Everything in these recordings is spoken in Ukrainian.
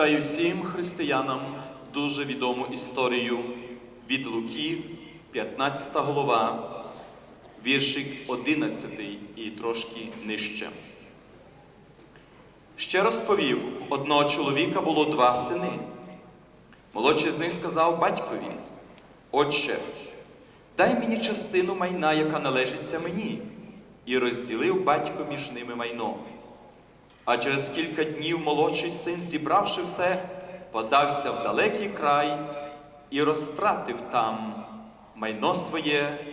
Читаю всім християнам дуже відому історію від Луки, 15 голова, віршик 11 і трошки нижче. Ще розповів, в одного чоловіка було два сини. Молодший з них сказав батькові: Отче, дай мені частину майна, яка належиться мені, і розділив батько між ними майно. А через кілька днів молодший син, зібравши все, подався в далекий край і розтратив там майно своє,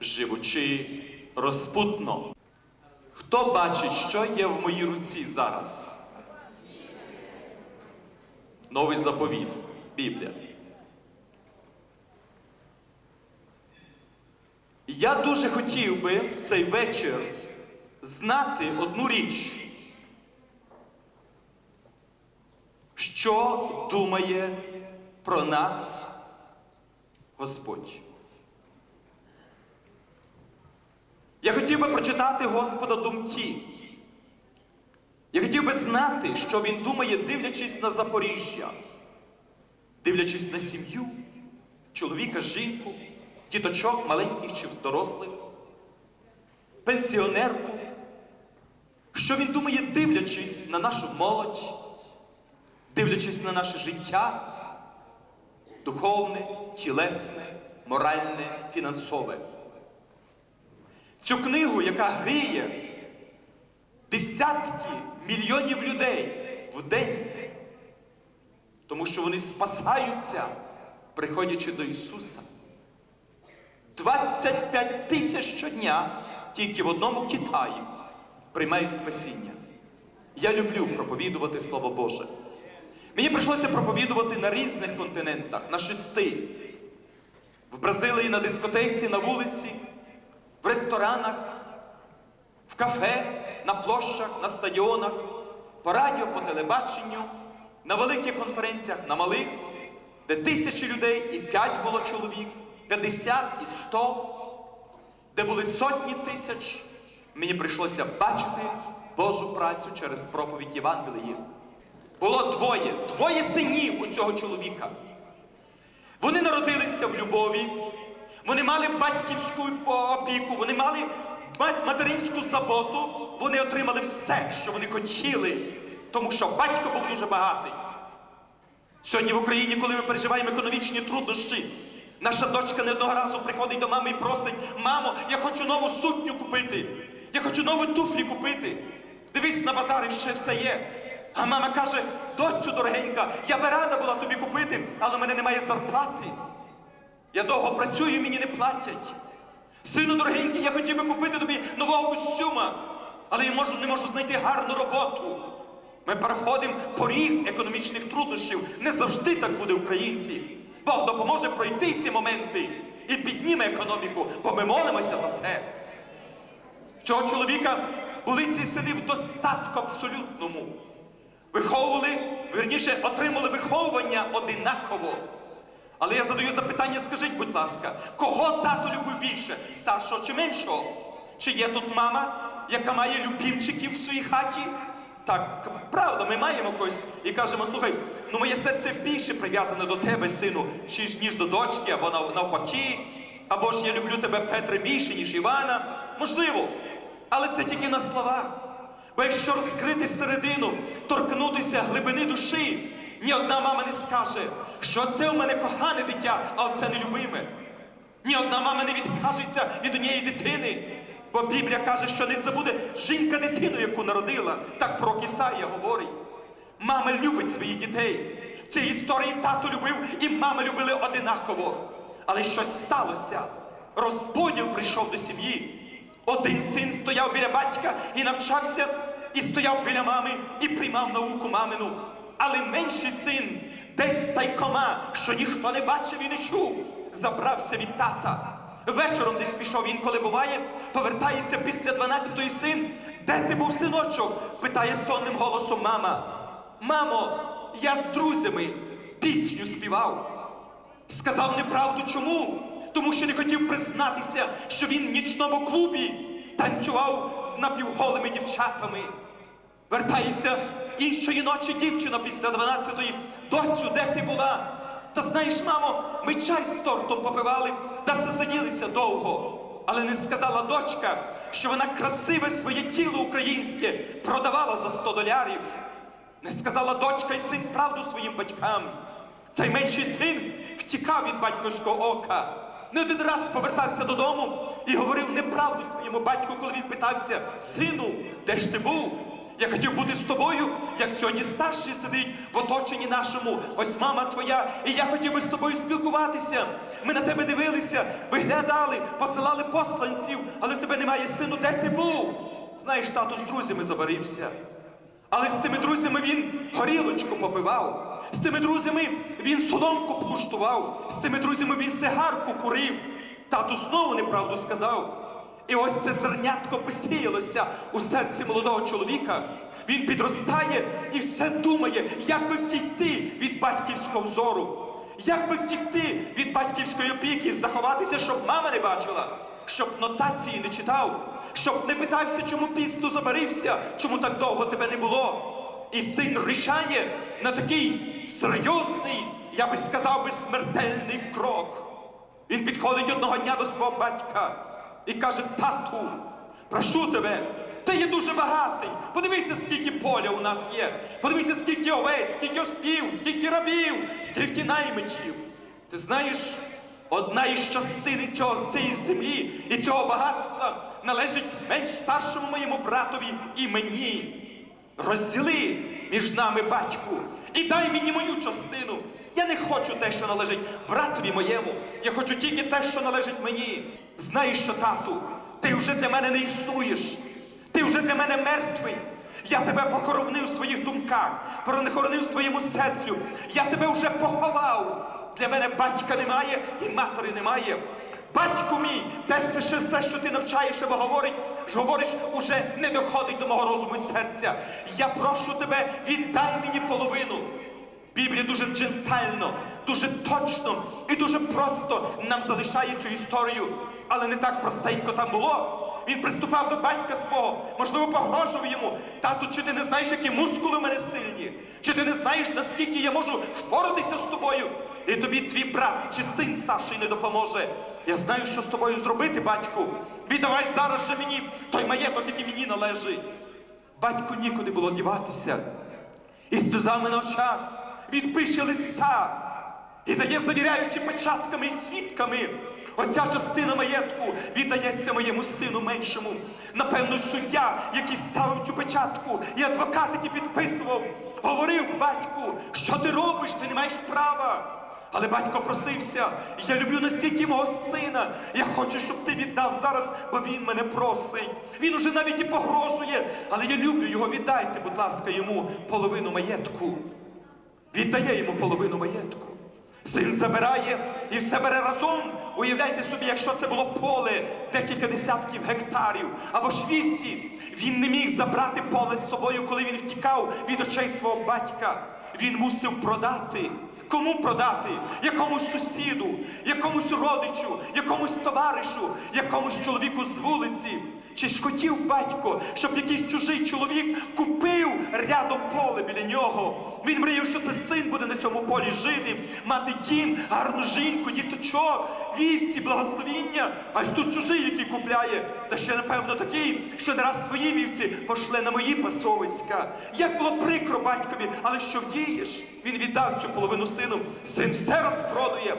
живучи розпутно. Хто бачить, що є в моїй руці зараз? Новий заповіт, Біблія. Я дуже хотів би в цей вечір знати одну річ. Що думає про нас Господь? Я хотів би прочитати Господа думки. Я хотів би знати, що Він думає, дивлячись на Запоріжжя, дивлячись на сім'ю, чоловіка, жінку, діточок маленьких чи дорослих, пенсіонерку, що він думає, дивлячись на нашу молодь дивлячись на наше життя, духовне, тілесне, моральне, фінансове. Цю книгу, яка гріє десятки мільйонів людей в день, тому що вони спасаються, приходячи до Ісуса. 25 тисяч щодня тільки в одному Китаї приймають спасіння. Я люблю проповідувати Слово Боже. Мені прийшлося проповідувати на різних континентах, на шести. В Бразилії на дискотеці, на вулиці, в ресторанах, в кафе, на площах, на стадіонах, по радіо, по телебаченню, на великих конференціях, на малих, де тисячі людей і п'ять було чоловік, 50 і 100, де були сотні тисяч. Мені прийшлося бачити Божу працю через проповідь Євангелії. Було двоє, двоє синів у цього чоловіка. Вони народилися в любові, вони мали батьківську опіку, вони мали материнську заботу, вони отримали все, що вони хотіли, тому що батько був дуже багатий. Сьогодні в Україні, коли ми переживаємо економічні труднощі, наша дочка не одного разу приходить до мами і просить: мамо, я хочу нову сутню купити, я хочу нові туфлі купити. Дивись, на базарі ще все є. А мама каже, доцю дорогенька, я би рада була тобі купити, але в мене немає зарплати. Я довго працюю, мені не платять. Сину дорогенький, я хотів би купити тобі нового костюма, але я можу, не можу знайти гарну роботу. Ми переходимо поріг економічних труднощів. Не завжди так буде українці. Бог допоможе пройти ці моменти і підніме економіку, бо ми молимося за це. В цього чоловіка були ці сини в достатку абсолютному. Виховували, верніше, отримали виховування одинаково. Але я задаю запитання, скажіть, будь ласка, кого тато любив більше, старшого чи меншого? Чи є тут мама, яка має любімчиків в своїй хаті? Так, правда, ми маємо когось і кажемо, слухай, ну моє серце більше прив'язане до тебе, сину, ніж до дочки, або навпаки, або ж я люблю тебе, Петре, більше, ніж Івана. Можливо, але це тільки на словах. Бо якщо розкрити середину, торкнутися глибини душі, ні одна мама не скаже, що це у мене кохане дитя, а оце нелюбиме. Ні одна мама не відкажеться від однієї дитини. Бо Біблія каже, що не забуде жінка дитину, яку народила. Так про Кисая говорить. Мама любить своїх дітей. В цій історії тато любив і мама любили одинаково. Але щось сталося. Розподіл прийшов до сім'ї. Один син стояв біля батька і навчався, і стояв біля мами, і приймав науку мамину. Але менший син, десь тайкома, що ніхто не бачив і не чув, забрався від тата. Вечором десь пішов він, коли буває, повертається після 12-ї син. Де ти був, синочок? питає сонним голосом мама. Мамо, я з друзями пісню співав. Сказав неправду чому? Тому що не хотів признатися, що він в нічному клубі танцював з напівголими дівчатами. Вертається іншої ночі дівчина після 12-ї. Доцю, де ти була? Та знаєш, мамо, ми чай з тортом попивали та засиділися довго. Але не сказала дочка, що вона красиве своє тіло українське продавала за 100 долярів. Не сказала дочка й син правду своїм батькам. Цей менший син втікав від батьківського ока. Не один раз повертався додому і говорив неправду своєму батьку, коли він питався: Сину, де ж ти був? Я хотів бути з тобою, як сьогодні старший сидить в оточенні нашому. Ось мама твоя, і я хотів би з тобою спілкуватися. Ми на тебе дивилися, виглядали, посилали посланців, але тебе немає, сину, де ти був? Знаєш, тато з друзями забарився. Але з тими друзями він горілочку попивав. З тими друзями він соломку покуштував. З тими друзями він сигарку курив. Тату знову неправду сказав. І ось це зернятко посіялося у серці молодого чоловіка. Він підростає і все думає, як би втікти від батьківського взору, як би втікти від батьківської опіки, заховатися, щоб мама не бачила, щоб нотації не читав, щоб не питався, чому пізно забарився, чому так довго тебе не було. І син рішає на такий серйозний, я би сказав би, смертельний крок. Він підходить одного дня до свого батька і каже: Тату, прошу тебе, ти є дуже багатий. Подивися, скільки поля у нас є. Подивися, скільки овець, скільки ослів, скільки рабів, скільки наймитів. Ти знаєш, одна із частин цього з цієї землі і цього багатства належить менш старшому моєму братові і мені. Розділи між нами батьку і дай мені мою частину. Я не хочу те, що належить братові моєму. Я хочу тільки те, що належить мені. Знаєш що, тату, ти вже для мене не існуєш. Ти вже для мене мертвий. Я тебе похоронив у своїх думках, похоронив своєму серцю. Я тебе вже поховав. Для мене батька немає і матері немає. Батьку мій, те що, все, що ти навчаєш або говорить, говориш, уже не доходить до мого розуму і серця. Я прошу тебе, віддай мені половину. Біблія дуже джентально, дуже точно і дуже просто нам залишає цю історію. Але не так простенько там було. Він приступав до батька свого, можливо, погрожував йому. Тату, чи ти не знаєш, які мускули в мене сильні? Чи ти не знаєш, наскільки я можу впоратися з тобою? І тобі твій брат чи син старший не допоможе. Я знаю, що з тобою зробити, батьку. Віддавай зараз же мені той маєток, який мені належить. Батьку нікуди було діватися. І сльозами на очах він пише листа і дає, завіряючи печатками і свідками. Оця частина маєтку віддається моєму сину меншому. Напевно, суддя, який ставив цю печатку, і адвокат, який підписував, говорив батьку, що ти робиш, ти не маєш права. Але батько просився, я люблю настільки мого сина. Я хочу, щоб ти віддав зараз, бо він мене просить. Він уже навіть і погрожує, але я люблю його. Віддайте, будь ласка, йому половину маєтку. Віддає йому половину маєтку. Син забирає і все бере разом. Уявляйте собі, якщо це було поле декілька десятків гектарів або ж вівці, він не міг забрати поле з собою, коли він втікав від очей свого батька. Він мусив продати. Кому продати? Якомусь сусіду, якомусь родичу, якомусь товаришу, якомусь чоловіку з вулиці. Чи ж хотів батько, щоб якийсь чужий чоловік купив рядом поле біля нього? Він мріяв, що це син буде на цьому полі жити, мати дім, гарну жінку, діточок, вівці, благословіння. А тут чужий, який купляє, та ще, напевно, такий, що не раз свої вівці пошле на мої пасовиська. Як було прикро батькові, але що вдієш? Він віддав цю половину сину. Син все розпродує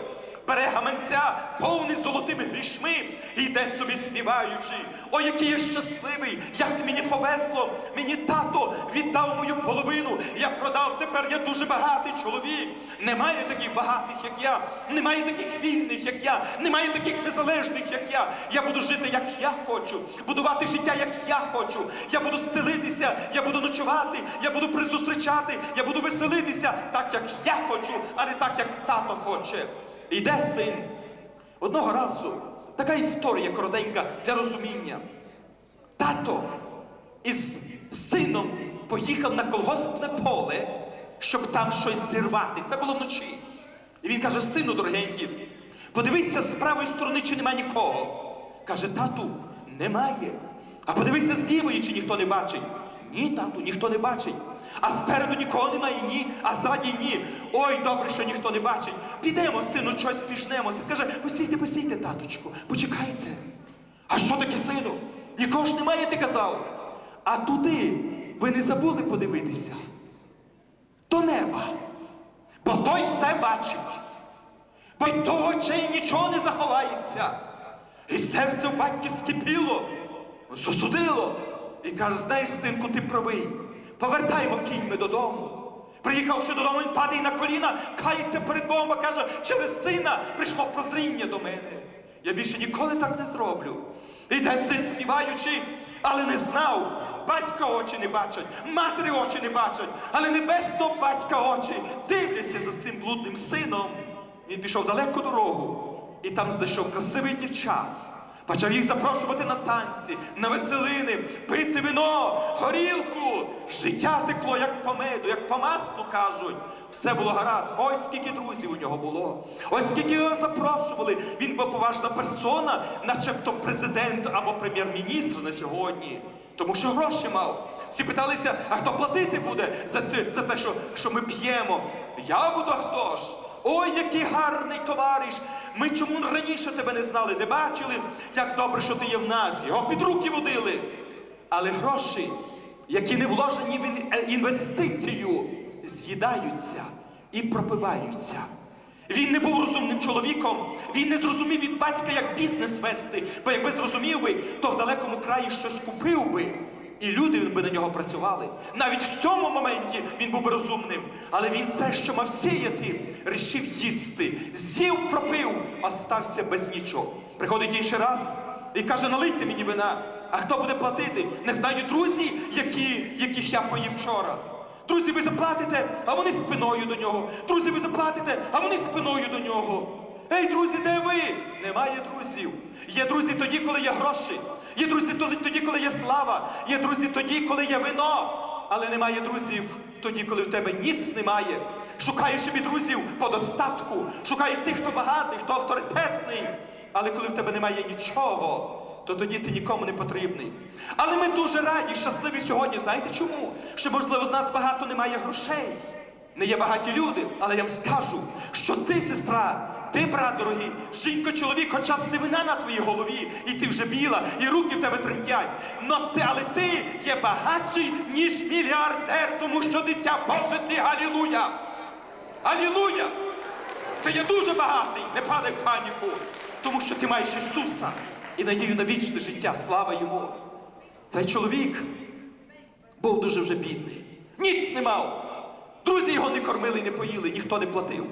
бере гаманця, повний золотими грішми, йде собі співаючи. О, який я щасливий, як мені повезло, мені тато віддав мою половину. Я продав, тепер я дуже багатий чоловік. Немає таких багатих, як я, немає таких вільних, як я, немає таких незалежних, як я. Я буду жити, як я хочу, будувати життя, як я хочу. Я буду стелитися, я буду ночувати, я буду призустрічати, я буду веселитися так, як я хочу, а не так, як тато хоче. Іде син. Одного разу така історія коротенька для розуміння. Тато із сином поїхав на колгоспне поле, щоб там щось зірвати. Це було вночі. І він каже: сину дорогенький, подивися з правої сторони, чи нема нікого. Каже, тату, немає. А подивися з лівої, чи ніхто не бачить. Ні, тату, ніхто не бачить. А спереду нікого немає, ні, а ззаді ні. Ой, добре, що ніхто не бачить. Підемо, сину, щось піжнемося. Каже, посійте, посійте, таточку, почекайте. А що таке, сину? Нікого ж немає, ти казав. А туди ви не забули подивитися? До неба. Бо той все бачить. Бо й того очей нічого не заховається. І серце в батьки скипіло, засудило. І каже, знаєш, синку, ти правий. Повертаймо кіньми додому. Приїхавши додому, він падає на коліна, кається перед Богом, а каже, через сина прийшло прозріння до мене. Я більше ніколи так не зроблю. Іде син співаючи, але не знав. Батька очі не бачать, матері очі не бачать, але небесного батька очі дивляться за цим блудним сином. Він пішов далеку дорогу і там знайшов красивих дівчат. Почав їх запрошувати на танці, на веселини, пити вино, горілку. Життя текло, як по меду, як по маслу кажуть. Все було гаразд. Ось скільки друзів у нього було. Ось скільки його запрошували. Він був поважна персона, начебто президент або прем'єр-міністр на сьогодні. Тому що гроші мав. Всі питалися, а хто платити буде за це, за те, що, що ми п'ємо? Я буду хто ж? Ой, який гарний товариш! Ми чому раніше тебе не знали, не бачили, як добре, що ти є в нас. Його під руки водили. Але гроші, які не вложені в е, інвестицію, з'їдаються і пропиваються. Він не був розумним чоловіком, він не зрозумів від батька, як бізнес вести, бо якби зрозумів би, то в далекому краї щось купив би. І люди би на нього працювали. Навіть в цьому моменті він був би розумним. Але він це, що мав сіяти, рішив їсти. З'їв, пропив, остався без нічого. Приходить інший раз і каже: налийте мені вина. А хто буде платити? Не знаю друзі, які, яких я поїв вчора. Друзі, ви заплатите, а вони спиною до нього. Друзі, ви заплатите, а вони спиною до нього. Ей, друзі, де ви? Немає друзів. Є друзі тоді, коли є гроші. Є друзі тоді- коли є слава. Є друзі тоді, коли є вино. Але немає друзів тоді, коли в тебе ніц немає. Шукаю собі друзів по достатку. Шукаю тих, хто багатий, хто авторитетний. Але коли в тебе немає нічого, то тоді ти нікому не потрібний. Але ми дуже раді, щасливі сьогодні. Знаєте чому? Що, можливо, з нас багато немає грошей. Не є багаті люди, але я вам скажу, що ти, сестра, ти, брат дорогий, жінко, чоловік, хоча сивина на твоїй голові, і ти вже біла, і руки в тебе тремтять. Но ти, але ти є багатший, ніж мільярдер, тому що дитя Боже, ти Галілуя! Алілуя! Ти є дуже багатий, не падай в паніку, тому що ти маєш Ісуса і надію на вічне життя. Слава йому. Цей чоловік був дуже вже бідний. Ніц не мав. Друзі його не кормили, не поїли, ніхто не платив.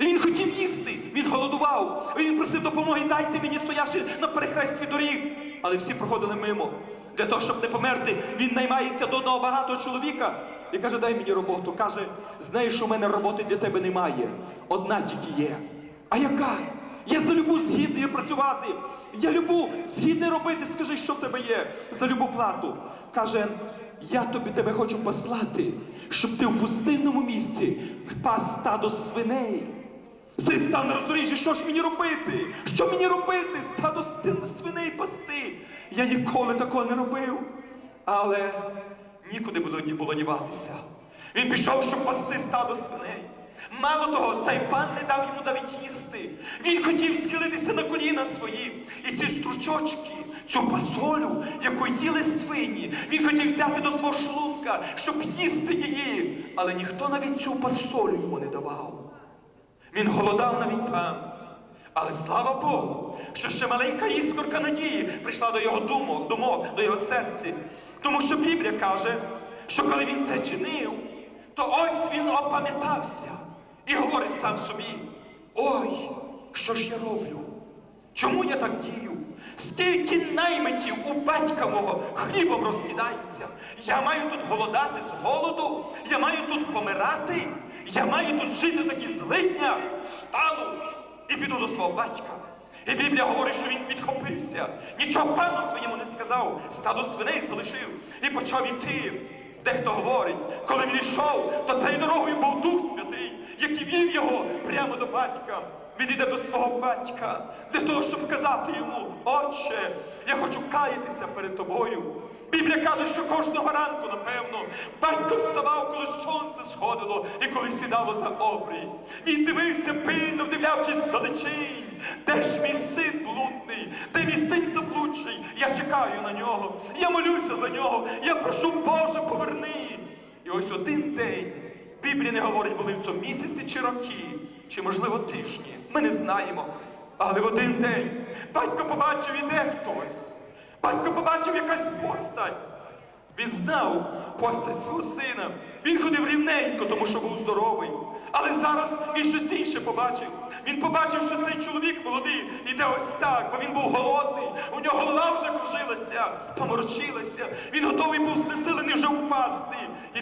І він хотів їсти, він голодував. Він просив допомоги, дайте мені стоявши на перехресті доріг. Але всі проходили мимо. Для того, щоб не померти, він наймається до одного багатого чоловіка і каже, дай мені роботу. Каже, знаєш, у мене роботи для тебе немає. Одна тільки є. А яка? Я за любу згідний працювати. Я любу згідний робити. Скажи, що в тебе є за любу плату. Каже, я тобі тебе хочу послати, щоб ти в пустинному місці пас стадо свиней. Син став на роздоріжжі, що ж мені робити? Що мені робити? Стадо свиней пасти. Я ніколи такого не робив. Але нікуди було діватися. Він пішов, щоб пасти стадо свиней. Мало того, цей пан не дав йому навіть їсти. Він хотів схилитися на коліна свої. І ці стручочки, цю пасолю, яку їли свині, він хотів взяти до свого шлунка, щоб їсти її. Але ніхто навіть цю пасолю йому не давав. Він голодав навіть там. Але слава Богу, що ще маленька іскорка надії прийшла до його думок, думок, до його серця. Тому що Біблія каже, що коли він це чинив, то ось він опам'ятався і говорить сам собі: ой, що ж я роблю? Чому я так дію? Скільки наймитів у батька мого хлібом розкидаються? Я маю тут голодати з голоду, я маю тут помирати, я маю тут жити такі злидня, встану і піду до свого батька. І Біблія говорить, що він підхопився, нічого пану своєму не сказав, стадо свиней залишив і почав іти. Дехто говорить, коли він йшов, то цією дорогою був Дух Святий, який вів його прямо до батька. Він іде до свого батька для того, щоб казати йому, Отче, я хочу каятися перед тобою. Біблія каже, що кожного ранку, напевно, батько вставав, коли сонце сходило і коли сідало за обрій. Він дивився пильно, вдивлявшись вдалечінь. Де ж мій син блудний? Де мій син заблудший? Я чекаю на нього. Я молюся за нього. Я прошу, Боже, поверни. І ось один день. Біблія не говорить, були в цьому місяці чи роки, чи, можливо, тижні. Ми не знаємо. Але в один день батько побачив, іде хтось. Батько побачив якась постать. Він знав постать свого сина. Він ходив рівненько, тому що був здоровий. Але зараз він щось інше побачив. Він побачив, що цей чоловік молодий іде ось так, бо він був голодний. У нього голова вже кружилася, поморочилася. Він готовий був знесилений вже впасти.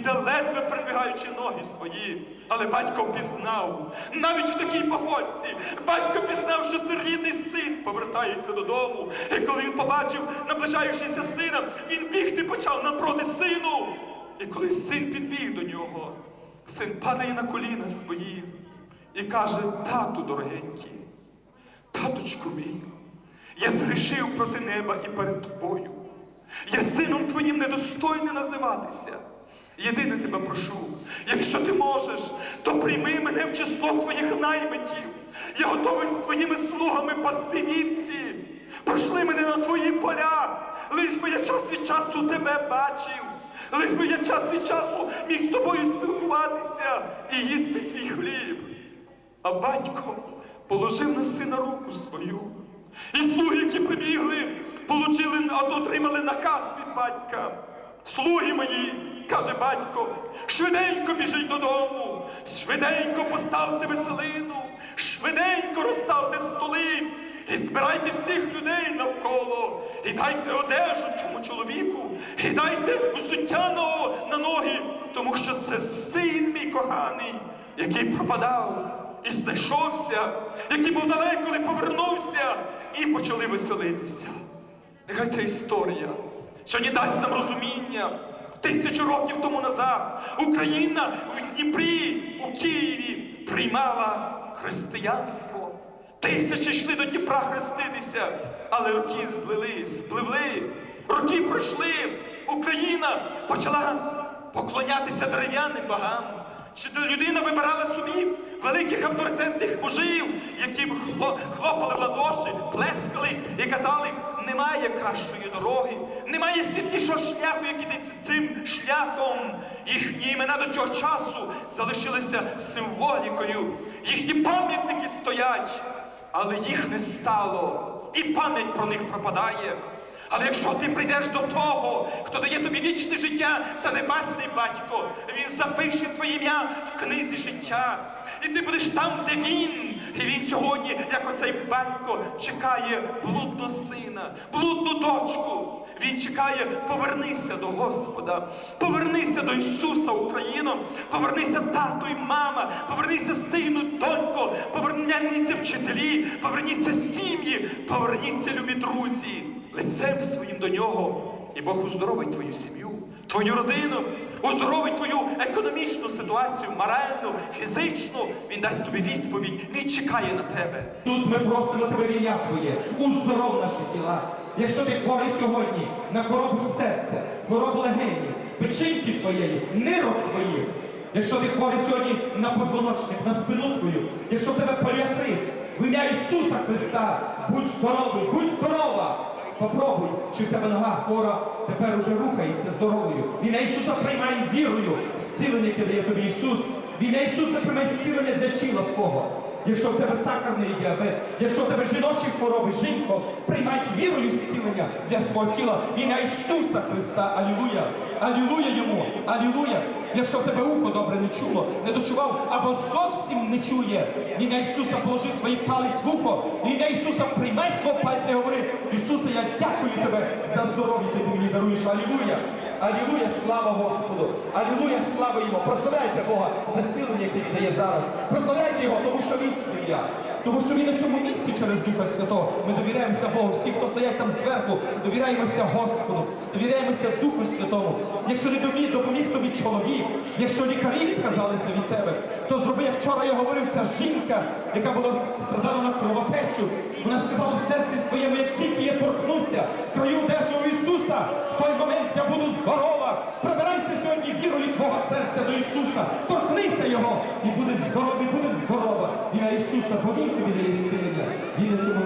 Іде ледве передвигаючи ноги свої. Але батько впізнав, навіть в такій погодці, батько пізнав, що це рідний син повертається додому. І коли він побачив наближаючися сина, він бігти почав напроти сину. І коли син підбіг до нього, син падає на коліна свої і каже: Тату дорогенький, таточку мій, я згрішив проти неба і перед тобою. Я сином твоїм недостойний називатися. Єдине тебе прошу, якщо ти можеш, то прийми мене в число твоїх наймитів. Я готовий з твоїми слугами пасти вівці. Пошли мене на твої поля, лиш би я час від часу тебе бачив, лиш би я час від часу міг з тобою спілкуватися і їсти твій хліб. А батько положив на сина руку свою. І слуги, які прибігли, получили, отримали наказ від батька. Слуги мої, каже батько, швиденько біжіть додому, швиденько поставте веселину, швиденько розставте столи і збирайте всіх людей навколо, і дайте одежу цьому чоловіку, і дайте взуття на, ноги, тому що це син мій коханий, який пропадав і знайшовся, який був далеко, не повернувся, і почали веселитися. Нехай ця історія сьогодні дасть нам розуміння. Тисячу років тому назад Україна в Дніпрі, у Києві приймала християнство. Тисячі йшли до Дніпра хреститися, але роки злили, спливли, роки пройшли. Україна почала поклонятися дерев'яним богам. Чи людина вибирала собі великих авторитетних мужів, які хлопали в ладоші, плескали і казали, немає кращої дороги, немає світлішого шляху, як іти цим шляхом. Їхні імена до цього часу залишилися символікою. Їхні пам'ятники стоять, але їх не стало. І пам'ять про них пропадає. Але якщо ти прийдеш до того, хто дає тобі вічне життя, це небесний батько. Він запише твоє ім'я в книзі життя. І ти будеш там, де він. І він сьогодні, як оцей батько, чекає блудного сина, блудну дочку. Він чекає, повернися до Господа, повернися до Ісуса Україно, повернися тато і мама, повернися сину, донько, поверніться вчителі, поверніться сім'ї, поверніться, любі друзі, лицем своїм до нього. І Бог уздоровить твою сім'ю, твою родину, уздоровить твою економічну ситуацію, моральну, фізичну. Він дасть тобі відповідь. Він чекає на тебе. Ісус, ми просимо тебе ім'я Твоє, уздоров наші тіла. Якщо ти хворий сьогодні на хворобу серця, хворобу легені, печінки твоєї, нирок твоїх, якщо ти хворий сьогодні на позвоночник, на спину твою, якщо тебе поліатрит, в ім'я Ісуса Христа, будь здоровий, будь здорова. Попробуй, чи в тебе нога хвора тепер уже рухається здоровою. В ім'я Ісуса приймай вірою зцілення, яке дає тобі Ісус. В ім'я Ісуса приймай зцілення для тіла Твого. Якщо в тебе сахарний діабет, якщо в тебе жіночі хвороби, жінко, приймай вірою зцілення для свого тіла. В ім'я Ісуса Христа. Алілуя! Алілуя йому! Алілуя! Якщо в тебе ухо добре не чуло, не дочував або зовсім не чує, в ім'я Ісуса положи свій палець в ухо, в ім'я Ісуса приймай свого пальця і говори, Ісусе, я дякую тебе за здоров'я, ти мені даруєш. Алілуя! Алілуя, слава Господу! Алілуя, слава йому! Прославляйте Бога за силення, яке він дає зараз. Прославляйте його, тому що він сім'я. Тому що він на цьому місці через Духа Святого. Ми довіряємося Богу. Всі, хто стоять там зверху, довіряємося Господу, довіряємося Духу Святому. Якщо не домі- допоміг тобі чоловік, якщо лікарі відказалися від тебе, то зроби, як вчора я говорив, ця жінка, яка була страдала на кровотечу. Вона сказала в серці своєму, як тільки я торкнуся краю одежі у Ісуса, той момент я буду здорова. прибирайся сьогодні вірою твого серця до Ісуса. Торкнися Його і будеш здорова, і будеш здорова. Я Ісуса, повірте мені, є сильне. Він цьому місці.